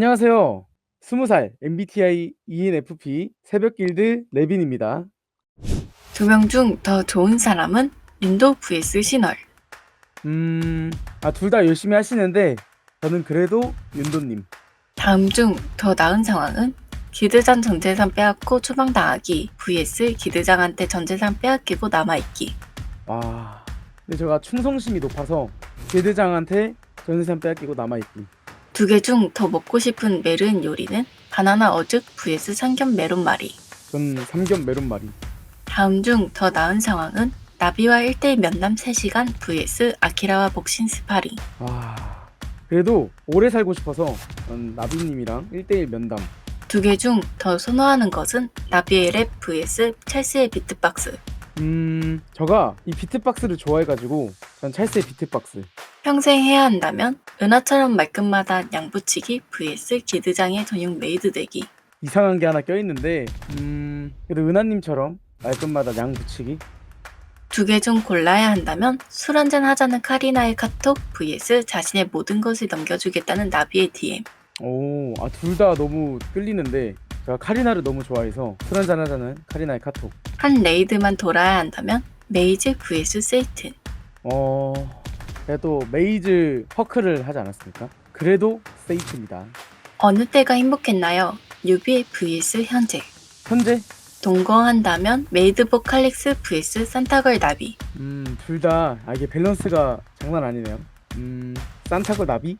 안녕하세요. 20살 MBTI ENFP 새벽 길드 레빈입니다. 두 명 중 더 좋은 사람은 윤도 vs 신월. 음, 아, 둘 다 열심히 하시는데, 저는 그래도 윤도님. 다음 중 더 나은 상황은 기드장 전재산 빼앗고 추방당하기 vs 기드장한테 전재산 빼앗기고 남아있기. 와, 근데 제가 충성심이 높아서, 제대장한테 전세산 빼앗기고 남아있기. 두 개 중 더 먹고 싶은 메른 요리는 바나나 어죽 vs 삼겹 메론말이. 전 삼겹 메론말이. 다음 중 더 나은 상황은 나비와 1대1 면담 3시간 vs 아키라와 복싱 스파링. 와, 그래도 오래 살고 싶어서, 전 나비님이랑 1대1 면담. 두 개 중 더 선호하는 것은 나비의 랩 vs 찰스의 비트박스. 음, 제가 이 비트박스를 좋아해가지고, 전 찰스의 비트박스. 평생 해야 한다면 은하처럼 말끝마다 양붙이기 vs 기드장의 전용 메이드 되기. 이상한 게 하나 껴있는데, 음, 그래도 은하님처럼 말끝마다 양 붙이기? 두 개 중 골라야 한다면 술 한잔 하자는 카리나의 카톡 vs 자신의 모든 것을 넘겨주겠다는 나비의 DM. 오, 아, 둘 다 너무 끌리는데, 제가 카리나를 너무 좋아해서 술 한잔 하자는 카리나의 카톡. 한 레이드만 돌아야 한다면 메이즈 vs 세이튼. 어, 그래도 메이즈 퍼크를 하지 않았습니까? 그래도 세이트입니다. 어느 때가 행복했나요? 뉴비 vs 현재. 현재, 동거한다면 메이드 보칼릭스 vs 산타걸 나비. 음, 둘 다, 아, 이게 밸런스가 장난 아니네요. 음, 산타고 나비?